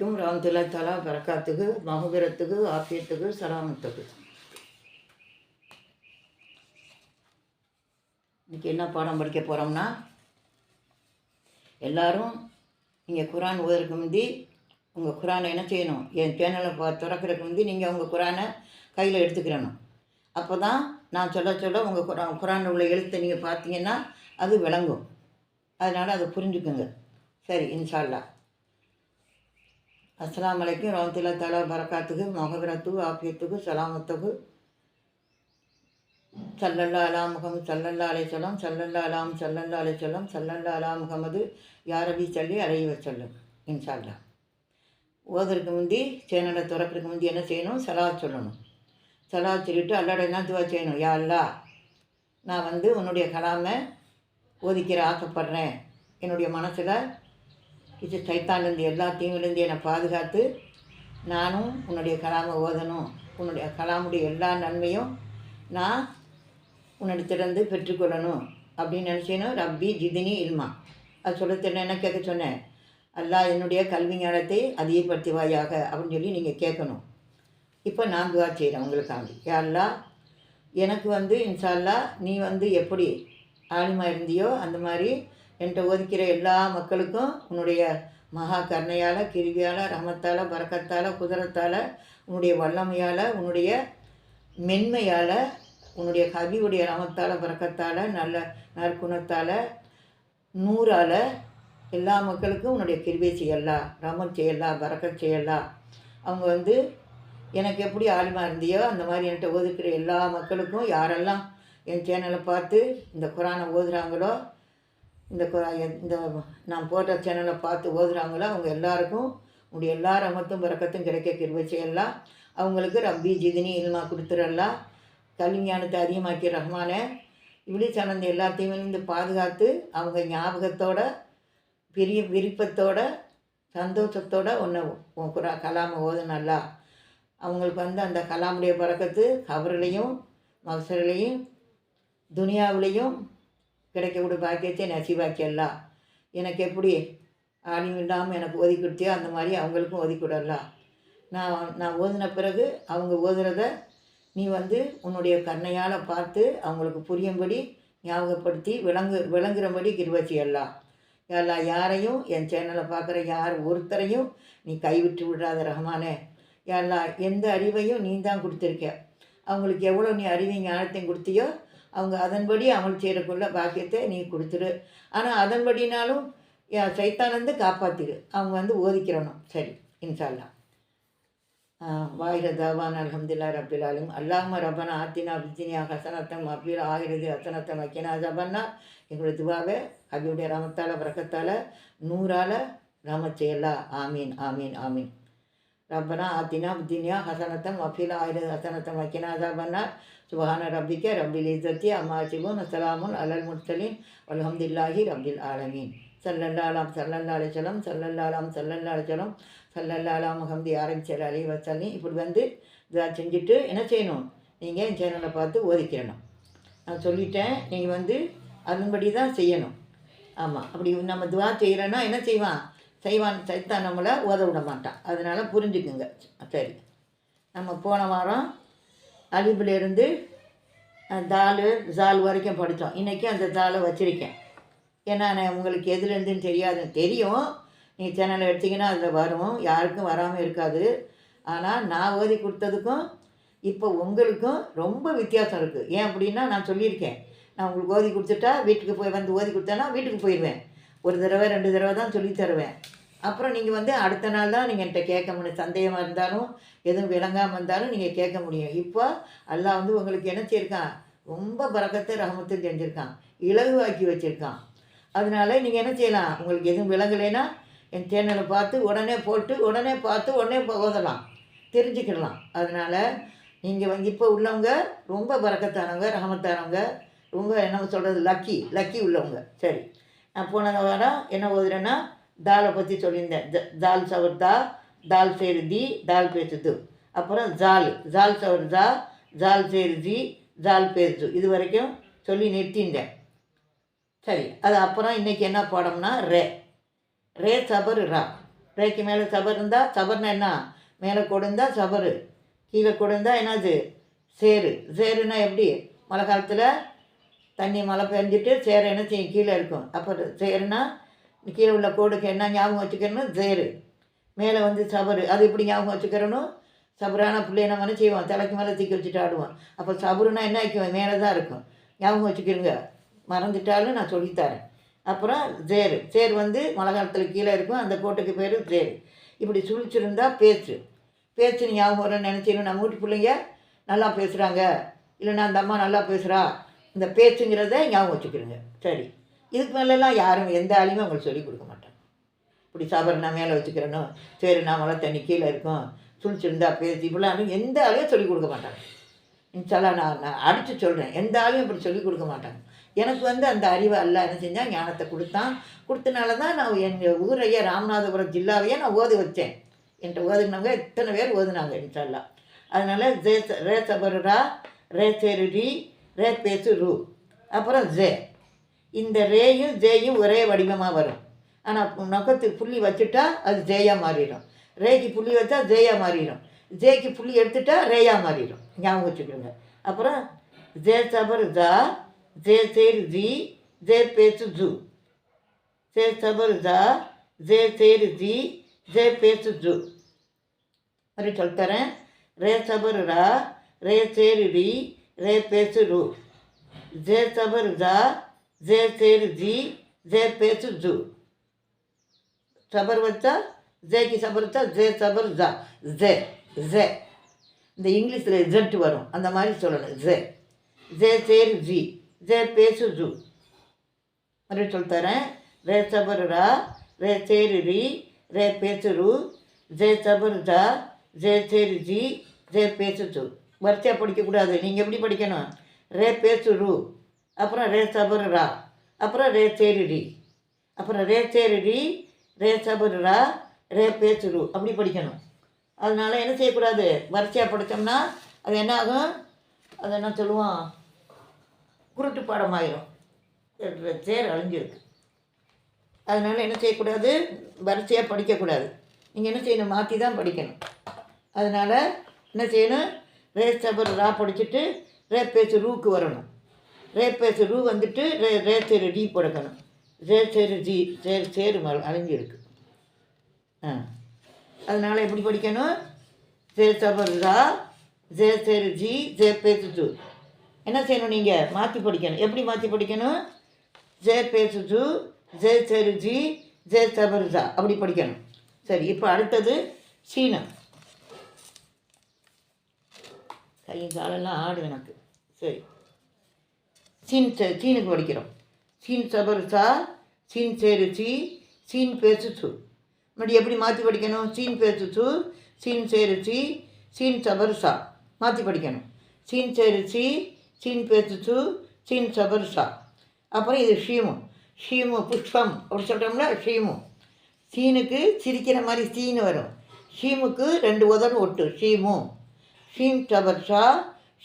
வரைக்கும் ரஹமத்துல்லா தலா பரக்காத்துக்கு மகுபிரத்துக்கு ஆஃபியத்துக்கு சலாமத்துக்கு. இன்னைக்கு என்ன பாடம் படிக்க போகிறோம்னா எல்லாரும் நீங்கள் குரான் ஓதுறதுக்கு முந்தி உங்கள் குரானை என்ன செய்யணும்? என் சேனலை பா திறக்கிறதுக்கு முந்தி நீங்கள் உங்கள் குரானை கையில் எடுத்துக்கிறணும் அப்போ தான் நான் சொல்ல சொல்ல உங்கள் குரான் குரானில் உள்ள எழுத்தை நீங்கள் பார்த்தீங்கன்னா அது விளங்கும். அதனால் அதை புரிஞ்சுக்குங்க. சரி இன்ஷால்லா அஸ்லாம் அலைக்கும் ரஹமத்துல்லா தலை பரக்காத்துக்கு மகபரத்துக்கு ஆஃபியத்துக்கு சலாமத்துக்கு. சல்லல்லா அலா முகமது சல்லல்லா அலைச்சலம் சல்லல்லா அலாம் சல்லல்லா அலைச்சலம் சல்லல்லா அலா முகமது யாரபி சொல்லி அலைய வச்சல்லும் இன்ஷால்லா ஓதுறதுக்கு முந்தி சேனலை திறக்கிறதுக்கு முந்தி என்ன செய்யணும்? சலாத் சொல்லணும். சலா சொல்லிட்டு அல்லாட என்ன துவா செய்யணும்? யா அல்லா நான் வந்து உன்னுடைய கலாமை ஓதிக்கிற ஆசைப்படுறேன். என்னுடைய மனசில் இது சைத்தான்லேருந்து எல்லா தீங்கிலிருந்து என்னை பாதுகாத்து நானும் உன்னுடைய கலாமை ஓதணும் உன்னுடைய கலாமுடைய எல்லா நன்மையும் நான் உன்னிடத்திலிருந்து பெற்றுக்கொள்ளணும் அப்படின்னு நினச்சேனும் ரப்பி ஜிதினி இல்மா. அது சொல்ல என்ன கேட்க சொன்னேன்? அல்லாஹ் என்னுடைய கல்வி ஞானத்தை அதிகப்படுத்துவாயாக அப்படின்னு சொல்லி நீங்கள் கேட்கணும். இப்போ நான் துவா செய்கிறேன் உங்களுக்காண்டி. யா எனக்கு வந்து இன்ஷா அல்லாஹ் நீ வந்து எப்படி ஆலிமா இருந்தியோ அந்த மாதிரி என்கிட்ட ஒதுக்கிற எல்லா மக்களுக்கும் உன்னுடைய மகா கருணையால் கிருவியால் ரமத்தால் பறக்கத்தால் குதிரத்தால் உன்னுடைய வல்லமையால் உன்னுடைய மென்மையால் உன்னுடைய கவியுடைய ரமத்தால் பறக்கத்தால் நல்ல நற்குணத்தால் நூறால் எல்லா மக்களுக்கும் உன்னுடைய கிருவியை செய்யலாம் ரமம் செய்யலாம் பறக்க செய்யலாம் அவங்க வந்து எனக்கு எப்படி ஆழ்மா இருந்தியோ அந்த மாதிரி என்கிட்ட ஒதுக்கிற எல்லா மக்களுக்கும் யாரெல்லாம் என் சேனலை பார்த்து இந்த குரானை ஓதுகிறாங்களோ இந்த இந்த நான் போட்ட சேனலை பார்த்து ஓதுறாங்களோ அவங்க எல்லாருக்கும் உங்களுடைய எல்லா ரமத்தும் பிறக்கத்தும் கிடைக்க கிருவை செய்யலாம் அவங்களுக்கு ரப்பி ஜிதினி இல்மா கொடுத்துடலாம் கல்விஞானத்தை அதிகமாக்கி ரஹ்மான இப்படி சார்ந்த எல்லாத்தையும் இருந்து பாதுகாத்து அவங்க ஞாபகத்தோட பெரிய விருப்பத்தோட சந்தோஷத்தோட ஒன்று குரா கலாமை ஓதுனல்லா அவங்களுக்கு வந்து அந்த கலாமுடைய பறக்கத்து கபர்லையும் மகசர்லையும் துனியாவிலையும் கிடைக்கக்கூடிய பாக்கியத்தை நசிவாக்கியல்லாம் எனக்கு எப்படி ஆலிம் எனக்கு ஓதி கொடுத்தியோ அந்த மாதிரி அவங்களுக்கும் ஓதி நான் நான் ஓதின பிறகு அவங்க ஓதுறத நீ வந்து உன்னுடைய கண்ணையால் பார்த்து அவங்களுக்கு புரியும்படி ஞாபகப்படுத்தி விளங்கு விளங்குறபடி கிருவச்சியல்லாம் எல்லாம் யாரையும் என் சேனலை பார்க்குற யார் ஒருத்தரையும் நீ கைவிட்டு விடாத ரஹ்மானே. எல்லா எந்த அறிவையும் நீ தான் கொடுத்துருக்க. அவங்களுக்கு எவ்வளோ நீ அறிவையும் ஞானத்தையும் கொடுத்தியோ அவங்க அதன்படி அமல் செய்கிறக்குள்ள பாக்கியத்தை நீ கொடுத்துரு. ஆனால் அதன்படினாலும் சைத்தானந்து காப்பாற்றிடு அவங்க வந்து ஓதிக்கிறணும். சரி இன்ஷால்லா வாயிர தாவான் அலமதுல்லா ரபிலாலும் அல்லாம ரபனா ஆத்தினா பிஜினியா ஹசனத்தம் அபீல் ஆகிறது ஹசனத்தம் வைக்கினா ஜபன்னா எங்களுடைய துவாவை அபியுடைய ரமத்தால் பிரக்கத்தால் நூறால் ரம செய்யலா ஆமீன் ஆமீன் ஆமீன். ரப்பனா ஆத்தினா பித்தினியா ஹசனத்தம் அஃபீல் ஆகிறது ஹசனத்தம் வைக்கினா ஜபன்னா சுபஹான ரப்பிக்க ரப்பில் இசத்தி அம்மா சிபுன் அஸ்ஸலாமுன் அலல் முர்சலின் அல்ஹம்துலில்லாஹி ரப்பில் ஆலமீன் சல்லல்லாலாம் சல்லல்லாலேச்சலம் சல்லல்லாலாம் சல்லல்லாலேச்சலம் சல்லல்லாலாம் முகம்தி சல்லல்லா ஆரம்பிச்சல் அலி வசல்லி இப்படி வந்து இதாக செஞ்சுட்டு என்ன செய்யணும் நீங்கள் என் சேனலை பார்த்து ஓதிக்கிறணும் நான் சொல்லிட்டேன் நீங்கள் வந்து அதன்படி தான் செய்யணும் ஆமாம் அப்படி நம்ம துவா செய்கிறேன்னா என்ன செய்வான் செய்வான் சைத்தான் நம்மளை ஓத விட மாட்டான். அதனால் புரிஞ்சுக்குங்க. சரி. நம்ம போன வாரம் அலிபிலேருந்து தால் ஜால் வரைக்கும் படித்தோம். இன்றைக்கி அந்த தாலை வச்சுருக்கேன். ஏன்னா நான் உங்களுக்கு எதுலேருந்துன்னு தெரியாது. தெரியும். நீங்கள் சேனலை எடுத்திங்கன்னா அதில் வரும். யாருக்கும் வராமல் இருக்காது. ஆனால் நான் ஓதி கொடுத்ததுக்கும் இப்போ உங்களுக்கும் ரொம்ப வித்தியாசம் இருக்குது ஏன் அப்படின்னா நான் சொல்லியிருக்கேன். நான் உங்களுக்கு ஓதி கொடுத்துட்டா வீட்டுக்கு போய் வந்து ஓதி கொடுத்தேன்னா வீட்டுக்கு போயிடுவேன். ஒரு தடவை ரெண்டு தடவை தான் சொல்லி தருவேன். அப்புறம் நீங்கள் வந்து அடுத்த நாள் தான் நீங்கள் என்கிட்ட கேட்க முடியும். சந்தேகமாக இருந்தாலும் எதுவும் விளங்காமல் இருந்தாலும் நீங்கள் கேட்க முடியும். இப்போ அல்லாஹ் வந்து உங்களுக்கு என்ன செய்யிருக்கான்? ரொம்ப பறக்கத்தை ரகமத்தை செஞ்சுருக்கான் இலகுவாக்கி வச்சுருக்கான். அதனால நீங்கள் என்ன செய்யலாம்? உங்களுக்கு எதுவும் விளங்கலைன்னா என் சேனலை பார்த்து உடனே போட்டு உடனே பார்த்து உடனே போதலாம் தெரிஞ்சுக்கிடலாம். அதனால் நீங்கள் வந்து இப்போ உள்ளவங்க ரொம்ப பறக்கத்தானவங்க ரகமத்தானவங்க ரொம்ப என்ன சொல்கிறது லக்கி லக்கி உள்ளவங்க. சரி. நான் போன வாரம் என்ன ஓதுறேன்னா தாலை பற்றி சொல்லியிருந்தேன். த- தால் சவர்தா தால் சேருதி தால் பேசுது. அப்புறம் ஜால் ஜால் சவர்தா ஜால் சேருதி ஜால் பேசுது. இது வரைக்கும் சொல்லி நிறுத்தியிருந்தேன். சரி அது அப்புறம் இன்றைக்கி என்ன பாடம்னா ரே. ரே சபர் ரா. ரேக்கு மேலே சபர் இருந்தால் சபர்னா என்ன? மேலே கொடுந்தா சபரு. கீழே கொடுந்தா என்னது? சேரு. சேருன்னா எப்படி? மழை காலத்தில் தண்ணி மழை பெஞ்சிட்டு சேர் என்ன செய்யும் கீழே இருக்கும். அப்போ சேருனா கீழே உள்ள கோடுக்கு என்ன ஞாபகம் வச்சுக்கணும் சேரு. மேலே வந்து சபரு. அது எப்படி ஞாபகம் வச்சுக்கிறணும் சபரான பிள்ளைய நம்ம என்ன செய்வோம்? தலைக்கு மேலே தூக்கி வச்சுட்டு ஆடுவோம். அப்போ சபருனா என்ன வைக்கும் மேலே தான் இருக்கும். ஞாபகம் வச்சுக்கிறோங்க மறந்துட்டாலும் நான் சொல்லித்தரேன். அப்புறம் சேரு. சேர் வந்து மழை காலத்தில் கீழே இருக்கும். அந்த கோட்டுக்கு பேர் சேரு. இப்படி சுழிச்சிருந்தா பேச்சு. பேச்சு ஞாபகம் வரும்னு நினச்சிக்கணும் நம்ம வீட்டு பிள்ளைங்க நல்லா பேசுகிறாங்க இல்லைன்னா அந்த அம்மா நல்லா பேசுகிறா இந்த பேச்சுங்கிறத ஞாபகம் வச்சுக்கிறோங்க சரி. இதுக்கு மேலெல்லாம் யாரும் எந்த ஆளையுமே உங்களுக்கு சொல்லிக் கொடுக்க மாட்டாங்க. இப்படி சாப்பாடு நான் மேலே வச்சுக்கிறேனோ சரி நான் தண்ணி கீழே இருக்கும் சுழிச்சிருந்தா பேசி இப்படிலாம் எந்த ஆளையும் சொல்லிக் கொடுக்க மாட்டாங்க. இன்ஷால்லா நான் நான் அடித்து சொல்கிறேன் எந்த ஆளையும் இப்படி சொல்லிக் கொடுக்க மாட்டாங்க. எனக்கு வந்து அந்த அறிவை அல்ல. என்ன செஞ்சால் ஞானத்தை கொடுத்தான். கொடுத்தனால தான் நான் எங்கள் ஊரையே ராமநாதபுரம் ஜில்லாவையே நான் ஓதி வச்சேன். என்கிட்ட ஓதுனவங்க இத்தனை பேர் ஓதுனாங்க இன்ஷால்லா அதனால் ரே ச- ரே சபருரா ரே ரே பேசு ரூ. அப்புறம் ஜே. இந்த ரேயும் ஜேயும் ஒரே வடிவமாக வரும். ஆனால் நகத்துக்கு புள்ளி வச்சுட்டா அது ஜேயாக மாறிடும். ரேக்கு புள்ளி வச்சா ஜேயாக மாறிடும். ஜேக்கு புள்ளி எடுத்துட்டா ரேயா மாறிடும். ஞாபகம் வச்சுக்கோங்க அப்புறம் ஜே சபர் ஜா ஜே சேர் ஜி ஜே பேசு ஜூ. ஜே சபர் ஜா ஜே சேர் ஜி ஜே பேசு ஜூ. మరి சொல்லித்தரேன். ரே சபர் ரா ரே சேர் ரி ரே பேசு ரு ஜே சபர் ஜா ஜே சேர் ஜி ஜே பேசு ஜூ சபர் வச்சா ஜேக்கு சபர் வச்சா ஜே சபர் ஜா ஜே ஜே இந்த இங்கிலீஷில் ஜெட் வரும் அந்த மாதிரி சொல்லணும் ஜே ஜே சேர் ஜி ஜே பேசு ஜூ மறுபடியும் சொல்லித்தரேன் ரே சபர் ரா ரே சேர் ரி ரே பேசு ரு ஜே சபர் ஜா ஜே சேர் ஜி ஜே பேசு ஜூ வரிசையாக படிக்கக்கூடாது. நீங்கள் எப்படி படிக்கணும்? ரே பேசு ரு அப்புறம் ரே சபர் ரா அப்புறம் ரே சேருடி. அப்புறம் ரே சேருடி ரே சபர் ரா ரே பேசு ரு அப்படி படிக்கணும். அதனால் என்ன செய்யக்கூடாது? வரிசையாக படித்தோம்னா அது என்ன ஆகும் அது என்ன சொல்லுவோம் குருட்டு பாடமாயிரும். சேர் அழிஞ்சிருக்கு. அதனால் என்ன செய்யக்கூடாது? வரிசையாக படிக்கக்கூடாது. நீங்கள் என்ன செய்யணும்? மாற்றி தான் படிக்கணும். அதனால் என்ன செய்யணும்? ரே ரா படிச்சுட்டு ரே பேசு ரூக்கு வரணும். ரே பேசு ரூ வந்துட்டு ரே ரே சேரு டி படுக்கணும். ரே சேரு ஜி சேர் சேரு ம- அழிஞ்சிருக்கு. ஆ. அதனால் எப்படி படிக்கணும்? ஜே சபர் ரா ஜே சேரு ஜி ஜே பேசு ஜூ. என்ன செய்யணும் நீங்கள் மாற்றி படிக்கணும். எப்படி மாற்றி படிக்கணும்? ஜே பேசு ஜூ ஜே சேரு ஜி ஜே சபர் ஜா அப்படி படிக்கணும். சரி இப்போ அடுத்தது சீனம். கையும் காலெல்லாம் ஆடு எனக்கு. சரி. சீன் சீனுக்கு படிக்கிறோம். சீன் சபர் சா சீன் சேரு சி சீன் பேசு சு மறுபடி எப்படி மாற்றி படிக்கணும்? சீன் பேசு சு சீன் சேரு சி சீன் சபர் சா. மாற்றி படிக்கணும். சீன் சேரு சி சீன் பேசு சு சீன் சபர் சா. அப்புறம் இது ஷீமு. ஷீமு புஷ்பம். அப்படி சொல்கிறோம்னா ஷீமு. சீனுக்கு சிரிக்கிற மாதிரி சீனு வரும். ஷீமுக்கு ரெண்டு உதடு ஒட்டு. ஷீமு. ஷீம் சபர்ஷா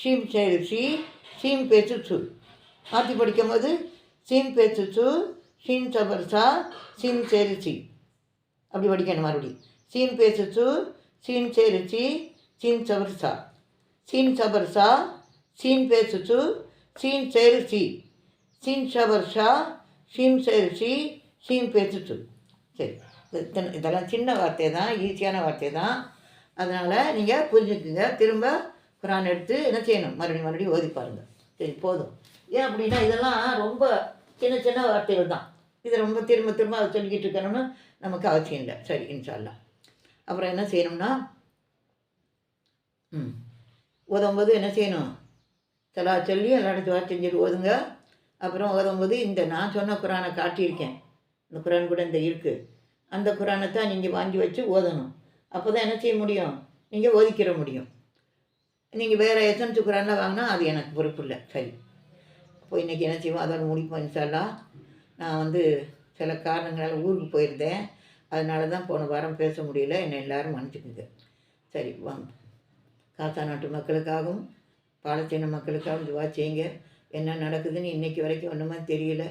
ஷீம் சேரு சி ஷீம் பேசு சு மாற்றி படிக்கும்போது சீம் பேச்சு சு ஷீம் சபர்ஷா சீம் சி. அப்படி படிக்கணும் மறுபடியும் சீன் பேச்சு சு சீன் சேரு சி. சீன் சபர் சா சீன் சபர் சீன் பேசு சு. சீன் சேரு சி சீன் சபர்ஷா ஷீம் சேரு ஷீம் பேசு சு சரி இதெல்லாம் சின்ன வார்த்தை தான் ஈஸியான வார்த்தை தான். அதனால் நீங்கள் புரிஞ்சுக்குங்க. திரும்ப குரான் எடுத்து என்ன செய்யணும்? மறுபடியும் மறுபடியும் ஓதி பாருங்கள் சரி போதும். ஏன் அப்படின்னா இதெல்லாம் ரொம்ப சின்ன சின்ன வார்த்தைகள் தான். இதை ரொம்ப திரும்ப திரும்ப அதை சொல்லிக்கிட்டு இருக்கணும்னு நமக்கு அவசியம் இல்லை. சரி இன்ஷால்லா. அப்புறம் என்ன செய்யணும்னா ம் ஓதும்போது என்ன செய்யணும்? தலா சொல்லி எல்லாரும் துவா செஞ்சுட்டு ஓதுங்க. அப்புறம் ஓதும்போது இந்த நான் சொன்ன குரானை காட்டியிருக்கேன். இந்த குரான் கூட இந்த இருக்குது அந்த குரானை தான் நீங்கள் வாங்கி வச்சு ஓதணும். அப்போ தான் என்ன செய்ய முடியும்? நீங்கள் ஒதுக்கிட முடியும். நீங்கள் வேறு எத்தனை சுக்கரானில் வாங்கினா அது எனக்கு பொறுப்பு இல்லை. சரி. அப்போ இன்றைக்கி என்ன செய்வோம்? அதோட முடிப்போம் சொல்லலாம் நான் வந்து சில காரணங்களால் ஊருக்கு போயிருந்தேன். அதனால தான் போன வாரம் பேச முடியல. என்னை எல்லோரும் மன்னிச்சுக்குங்க. சரி வாங்க. காசா நாட்டு மக்களுக்காகவும் பாலச்சீன மக்களுக்காகவும் துவா செய்யுங்க. என்ன நடக்குதுன்னு இன்றைக்கி வரைக்கும் ஒன்றுமே தெரியல.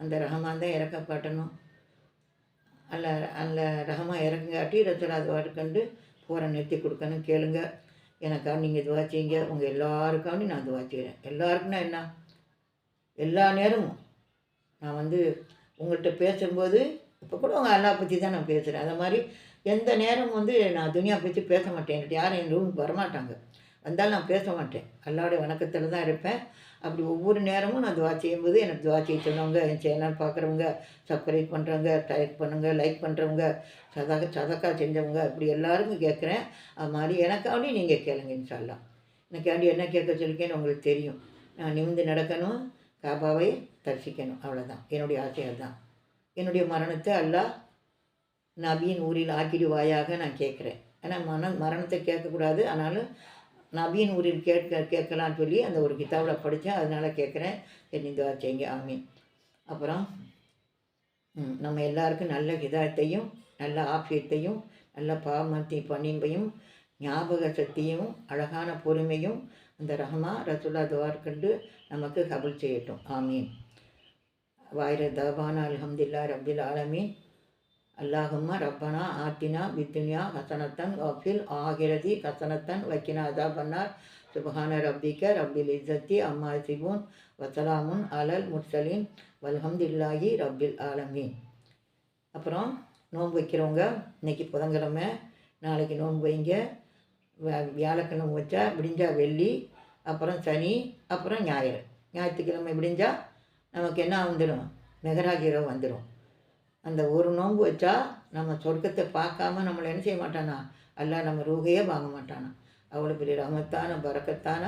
அந்த ரகமாக தான் இறக்க காட்டணும் அல்ல அல்ல ரகமாக இறங்குங்காட்டி ரசூலா துவா கண்டு நிறுத்தி கொடுக்கணும் கேளுங்க. எனக்காக நீங்கள் துவா செய்யுங்க. உங்கள் எல்லாருக்காண்டி நான் துவா செய்கிறேன் எல்லாருக்குன்னா என்ன? எல்லா நேரமும் நான் வந்து உங்கள்கிட்ட பேசும்போது இப்போ கூட உங்கள் அல்லா பற்றி தான் நான் பேசுகிறேன் அதை மாதிரி எந்த நேரம் வந்து நான் துனியா பற்றி பேச மாட்டேன். என்கிட்ட யாரும் என் ரூமுக்கு வரமாட்டாங்க. வந்தாலும் நான் பேச மாட்டேன். அல்லாவுடைய வணக்கத்தில் தான் இருப்பேன். அப்படி ஒவ்வொரு நேரமும் நான் துவா செய்யும்போது எனக்கு துவா செய்ய சொன்னவங்க என் சேனல் பார்க்குறவங்க சப்ஸ்கிரைப் பண்ணுறவங்க டைப் பண்ணுங்கள் லைக் பண்ணுறவங்க சதக சதக்கா செஞ்சவங்க அப்படி எல்லாருக்கும் கேட்குறேன் அது மாதிரி எனக்காண்டி நீங்கள் கேளுங்க இன்ஷால்லாம் எனக்காண்டி என்ன கேட்க சொல்லிக்கேன்னு உங்களுக்கு தெரியும். நான் நிமிந்து நடக்கணும் காபாவை தரிசிக்கணும் அவ்வளோதான் என்னுடைய ஆசையாக தான் என்னுடைய மரணத்தை அல்லாஹ் நபியின் ஊரில் ஆக்கிடுவாயாக நான் கேட்குறேன் ஆனால் மன மரணத்தை கேட்கக்கூடாது. ஆனாலும் நபியின் ஊரில் கேட்க கேட்கலான்னு சொல்லி அந்த ஒரு கிதாபில் படித்தேன் அதனால் கேட்குறேன். சரி இந்த செய்யுங்க. ஆமீன். அப்புறம் நம்ம எல்லாருக்கும் நல்ல ஹிதாயத்தையும் நல்ல ஆபியத்தையும் நல்ல பாவமத்தி பணிம்பையும் ஞாபக சக்தியும் அழகான பொறுமையும் அந்த ரஹமா ரசுல்லா துவார் கண்டு நமக்கு கபல் செய்யட்டும். ஆமீன். வாயிர தபானா அலமதுல்லா ரபில் ஆலமீன். அல்லாஹும்மா ரப்பனா ஆத்தினா பித்துனியா ஹசனத்தன் வஃபில் ஆகிரதி ஹசனத்தன் வைக்கினா அதாபன்னார். சுபஹான ரப்பிக்க ரப்பில் இஸ்ஸத்தி அம்மா சிபூன் வசலாமுன் அலல் முர்சலின். வல்ஹம்துல்லாஹி ரப்பில் ஆலமீன். அப்புறம் நோன்பு வைக்கிறவங்க இன்றைக்கி புதன்கிழமை நாளைக்கு நோன்பு வைங்க. வியாழக்கிழமை வச்சா விடிஞ்சா வெள்ளி அப்புறம் சனி அப்புறம் ஞாயிறு. ஞாயிற்றுக்கிழமை விடிஞ்சால் நமக்கு என்ன வந்துடும் மெகராஜீரோ வந்துடும் அந்த ஒரு நோன்பு வச்சா நம்ம சொர்க்கத்தை பார்க்காம நம்மளை என்ன செய்ய மாட்டானா? அல்ல நம்ம ரூகையே வாங்க மாட்டானா? அவ்வளோ பெரிய ரமத்தான பறக்கத்தான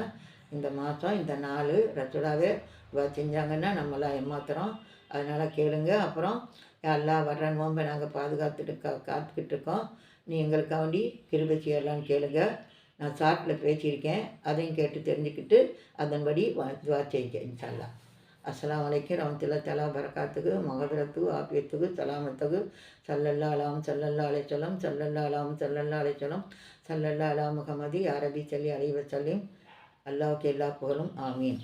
இந்த மாதம் இந்த நாள். ரத்துடாவே செஞ்சாங்கன்னா நம்மளாம் ஏமாத்துகிறோம் அதனால் கேளுங்க. அப்புறம் எல்லாம் வர்ற நோன்பை நாங்கள் பாதுகாத்துட்டு கா காத்துக்கிட்டு இருக்கோம். நீ எங்களுக்காண்டி கிருபை செய்யலான்னு கேளுங்க. நான் சாட்டில் பேசியிருக்கேன். அதையும் கேட்டு தெரிஞ்சுக்கிட்டு அதன்படி வா செய்யுங்க இன்ஷால்லா அஸ்லாம் வலைக்கு ரமத்துல்லா தலா பரக்காத்துக்கு மகபிரத்து ஆபியத்துக்கு சலாமத்துக்கு சல்லல்லா அலாம் சல்லல்லா அலைச்சலம் சல்லல்லா அலாம் சல்லல்லா அலைச்சலம் சல்லல்லா அலா முகமதி அரபி சல்லி அலைவ சலீம் அல்லாவுக்கு எல்லா புகழும் ஆமீன்.